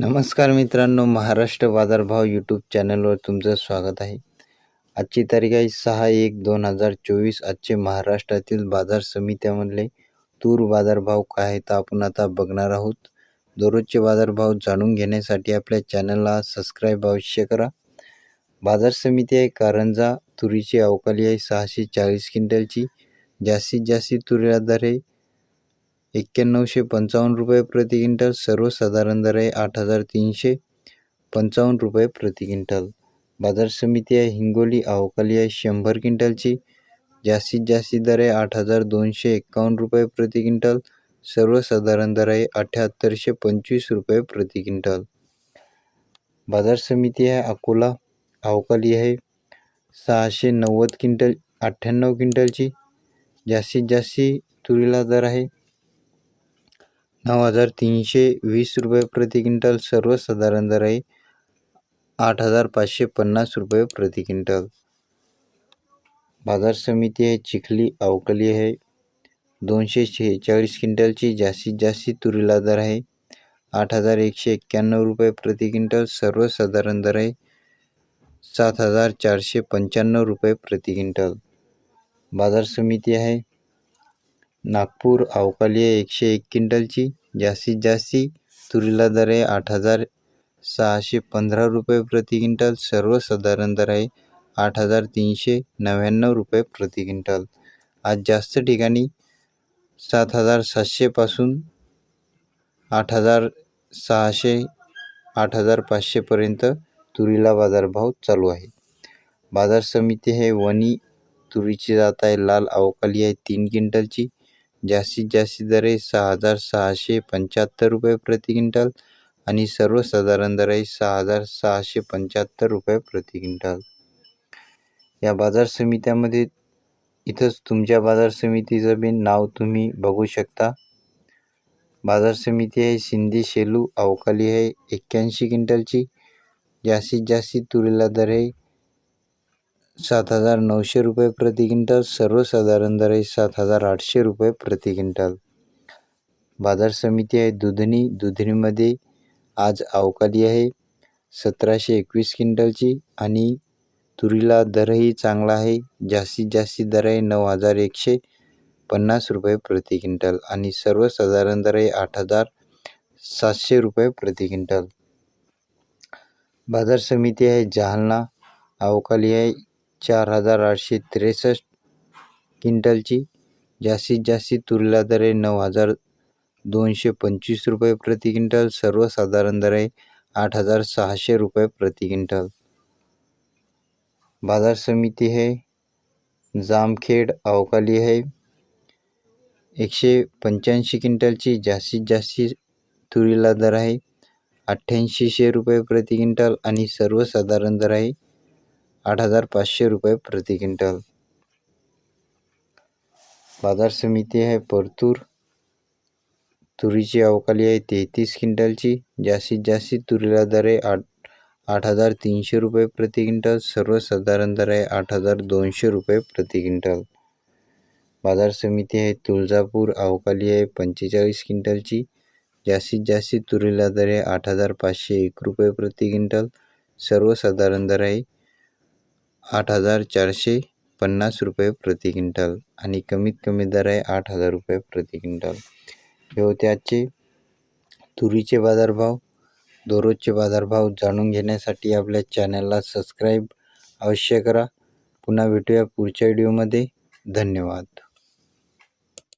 नमस्कार मित्रांनो महाराष्ट्र बाजारभाव यूट्यूब चॅनलवर तुमचं स्वागत आहे. आजची तारीख आहे सहा एक दोन हजार चोवीस. आजचे महाराष्ट्रातील बाजार समित्यामधले तूर बाजारभाव काय आहे तर आपण आता बघणार आहोत. दररोजचे बाजारभाव जाणून घेण्यासाठी आपल्या चॅनलला सबस्क्राईब अवश्य करा. बाजार समिती आहे कारंजा तुरीची अवकाली आहे सहाशे चाळीस क्विंटलची. जास्तीत जास्त तुरीला दर आहे एक्क्याण्णवशे पंचावन्न रुपये प्रति क्विंटल सर्वसाधारण दर आहे आठ हजार तीनशे पंचावन्न रुपये प्रति क्विंटल. बाजार समिती आहे हिंगोली अवकाली आहे शंभर क्विंटलची. जास्तीत जास्त दर आहे आठ हजार दोनशे एक्कावन्न रुपये प्रति क्विंटल सर्वसाधारण दर आहे अठ्याहत्तरशे पंचवीस रुपये प्रति क्विंटल. बाजार समिती आहे अकोला अवकाली आहे सहाशे नव्वद क्विंटल अठ्ठ्याण्णव क्विंटलची. जास्तीत जास्ती तुरीला दर आहे नऊ हजार तीनशे वीस रुपये प्रति क्विंटल सर्वसाधारण दर आहे आठ हजार पाचशे पन्नास रुपये प्रति क्विंटल. बाजार समिती आहे चिखली अवकली आहे. दोनशे शेहेचाळीस क्विंटलची जास्तीत जास्त तुरीला दर आहे आठ हजार एकशे एक्क्याण्णव रुपये प्रति क्विंटल सर्वसाधारण दर आहे सात हजार चारशे पंच्याण्णव रुपये प्रति क्विंटल. बाजार समिती आहे नागपूर अवकाली आहे एकशे एक क्विंटलची. जास्तीत जास्ती तुरीला दर आहे आठ हजार सहाशे पंधरा रुपये प्रति क्विंटल. सर्वसाधारण दर आहे आठ हजार तीनशे नव्याण्णव रुपये प्रति क्विंटल. आज जास्त ठिकाणी सात हजार सातशेपासून आठ हजार सहाशे आठ हजार पाचशेपर्यंत तुरीला बाजारभाव चालू आहे. बाजार समिती हे वणी तुरीची जात आहे लाल अवकाली आहे तीन क्विंटलची. जास्तीत जास्त दर आहे सहा हजार सहाशे पंच्याहत्तर रुपये प्रति क्विंटल आणि सर्वसाधारण दर आहे सहा हजार सहाशे पंच्याहत्तर रुपये प्रति क्विंटल. या बाजार समित्यामध्ये इथंच तुमच्या बाजार समितीचं बी नाव तुम्ही बघू शकता. बाजार समिती आहे सिंधी शेलू अवकाली आहे एक्क्याऐंशी क्विंटलची. जास्तीत जास्त तुरीला दर आहे सात हजार नऊशे रुपये प्रति क्विंटल सर्वसाधारण दर आहे सात हजार आठशे रुपये प्रति क्विंटल. बाजार समिती आहे दुधनी दुधनीमध्ये आज अवकाली आहे. सतराशे एकवीस क्विंटलची आणि तुरीला दरही चांगला आहे. जास्तीत जास्त दर आहे नऊ हजार एकशे पन्नास रुपये प्रति क्विंटल आणि सर्वसाधारण दर आहे आठ हजार सातशे रुपये प्रति क्विंटल. बाजार समिती आहे जालना अवकाली आहे. चार हजार आठशे त्रेसष्ट क्विंटलची जास्तीत जास्त तुरीला दर आहे नऊ हजार दोनशे पंचवीस रुपये प्रति क्विंटल सर्वसाधारण दर आहे आठ हजार सहाशे रुपये प्रति क्विंटल. बाजार समिती है जामखेड अवकाली आहे एकशे पंच्याऐंशी क्विंटलची जास्तीत जास्त तुरीला दर आहे अठ्ठ्याऐंशीशे रुपये प्रति क्विंटल आणि सर्वसाधारण दर आहे आठ हजार पाचशे रुपये प्रति क्विंटल. बाजार समिती आहे परतूर. तुरीची अवकाली आहे तेहतीस क्विंटलची. जास्तीत जास्त तुरीला दर आहे आठ आठ हजार तीनशे रुपये प्रति क्विंटल. सर्वसाधारण दर आहे आठ हजार दोनशे रुपये प्रति क्विंटल. बाजार समिती आहे तुळजापूर. अवकाली आहे पंचेचाळीस क्विंटलची. जास्तीत जास्त तुरीला दर आहे आठ हजार पाचशे एक रुपये प्रति क्विंटल. सर्वसाधारण दर आहे आठ हजार चारशे पन्नास रुपये प्रति क्विंटल आणि कमीत कमी दर आहे आठ हजार रुपये प्रति क्विंटल. हे होते आजचे तुरीचे बाजारभाव. दररोजचे बाजारभाव जाणून घेण्यासाठी आपल्या चॅनलला सबस्क्राईब अवश्य करा. पुन्हा भेटूया पुढच्या व्हिडिओमध्ये. धन्यवाद.